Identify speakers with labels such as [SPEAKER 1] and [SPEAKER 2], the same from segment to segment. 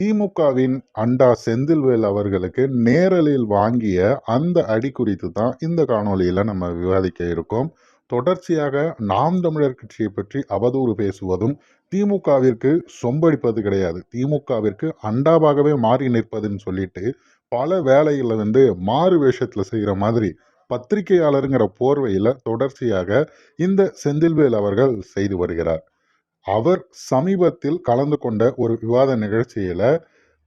[SPEAKER 1] திமுகவின் அண்டா செந்தில்வேல் அவர்களுக்கு நேரலில் வாங்கிய அந்த அடி குறித்து தான் இந்த காணொலியில் நம்ம விவாதிக்க இருக்கோம். தொடர்ச்சியாக நாம் தமிழர் கட்சியை பற்றி அவதூறு பேசுவதும் திமுகவிற்கு சொம்படிப்பது கிடையாது. திமுகவிற்கு அண்டாவாகவே மாறி நிற்பதுன்னு சொல்லிட்டு பல வேலைகளில் வந்து மாறு வேஷத்தில் செய்கிற மாதிரி பத்திரிகையாளருங்கிற போர்வையில் தொடர்ச்சியாக இந்த செந்தில்வேல் அவர்கள் செய்து வருகிறார். அவர் சமீபத்தில் கலந்து கொண்ட ஒரு விவாத நிகழ்ச்சியில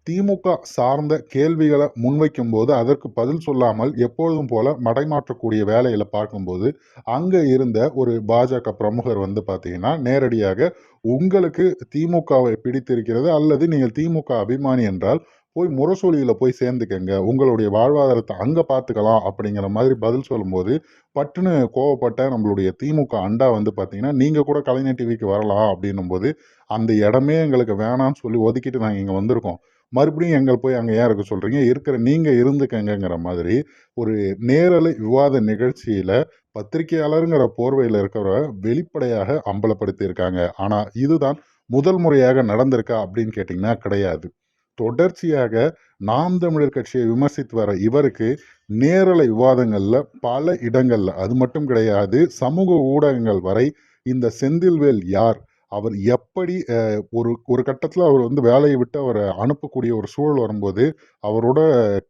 [SPEAKER 1] திமுக சார்ந்த கேள்விகளை முன்வைக்கும் போது அதற்கு பதில் சொல்லாமல் எப்பொழுதும் போல மடைமாற்றக்கூடிய வேலையில பார்க்கும்போது அங்க இருந்த ஒரு பாஜக பிரமுகர் வந்து பார்த்தீங்கன்னா நேரடியாக உங்களுக்கு திமுகவை பிடித்திருக்கிறது அல்லது நீங்கள் திமுக அபிமானி என்றால் போய் முரசொலியில் போய் சேர்ந்துக்கங்க. உங்களுடைய வாழ்வாதாரத்தை அங்கே பார்த்துக்கலாம் அப்படிங்கிற மாதிரி பதில் சொல்லும்போது பட்டுன்னு கோவப்பட்ட நம்மளுடைய திமுக அண்டா வந்து பார்த்தீங்கன்னா நீங்கள் கூட கலைஞர் டிவிக்கு வரலாம் அப்படின்னும் போது அந்த இடமே எங்களுக்கு வேணாம்னு சொல்லி ஒதுக்கிட்டு நாங்கள் இங்கே வந்திருக்கோம். மறுபடியும் எங்களை போய் அங்கே ஏன் இருக்க சொல்கிறீங்க இருக்கிற நீங்கள் இருந்துக்கங்கிற மாதிரி ஒரு நேரலை விவாத நிகழ்ச்சியில் பத்திரிகையாளருங்கிற போர்வையில் இருக்கிற வெளிப்படையாக அம்பலப்படுத்தியிருக்காங்க. ஆனால் இதுதான் முதல் முறையாக நடந்திருக்கா அப்படின்னு கேட்டிங்கன்னா கிடையாது. தொடர்ச்சியாக நாம் தமிழர் கட்சியை விமர்சித்து வர இவருக்கு நேரலை விவாதங்களில் பல இடங்களில் அது மட்டும் கிடையாது சமூக ஊடகங்கள் வரை இந்த செந்தில்வேல் யார்? அவர் எப்படி ஒரு ஒரு கட்டத்தில் அவர் வந்து வேலையை விட்டு அவரை அனுப்பக்கூடிய ஒரு சூழல் வரும்போது அவரோட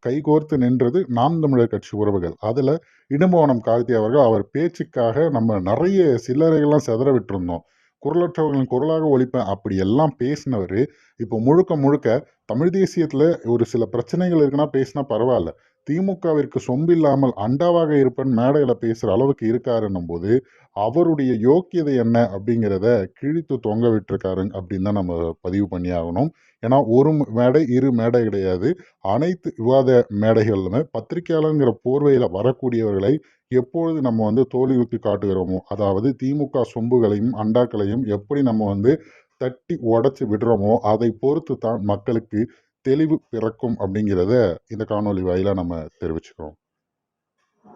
[SPEAKER 1] கைகோர்த்து நின்றது நாம் தமிழர் கட்சி உறவுகள். அதில் இடும்பவனம் கார்த்தி அவர்கள் அவர் பேச்சுக்காக நம்ம நிறைய சில்லறைகள்லாம் செதற விட்டுருந்தோம். குரலற்றவர்களின் குரலாக ஒழிப்பேன் அப்படி எல்லாம் பேசினவர் இப்போ முழுக்க முழுக்க தமிழ் தேசியத்தில் ஒரு சில பிரச்சனைகள் இருக்குன்னா பேசினா பரவாயில்ல. திமுகவிற்கு சொம்பில்லாமல் அண்டாவாக இருப்பேன் மேடையில் பேசுகிற அளவுக்கு இருக்காருன்னும் போது அவருடைய யோக்கியதை என்ன அப்படிங்கிறத கிழித்து தொங்க விட்டுருக்காரு அப்படின்னு தான் நம்ம பதிவு பண்ணி ஆகணும். ஏன்னா ஒரு மேடை இரு மேடை கிடையாது. அனைத்து விவாத மேடைகளிலுமே பத்திரிகையாளருங்கிற போர்வையில் வரக்கூடியவர்களை எப்பொழுது நம்ம வந்து தோல்வி ஊற்றி காட்டுகிறோமோ அதாவது திமுக சொம்புகளையும் அண்டாக்களையும் எப்படி நம்ம வந்து தட்டி உடச்சி விடுறோமோ அதை பொறுத்து தான் மக்களுக்கு தெளிவு பிறக்கும் அப்படிங்கிறத இந்த காணொளி வாயிலாக நம்ம தெரிவிச்சுக்கிறோம்.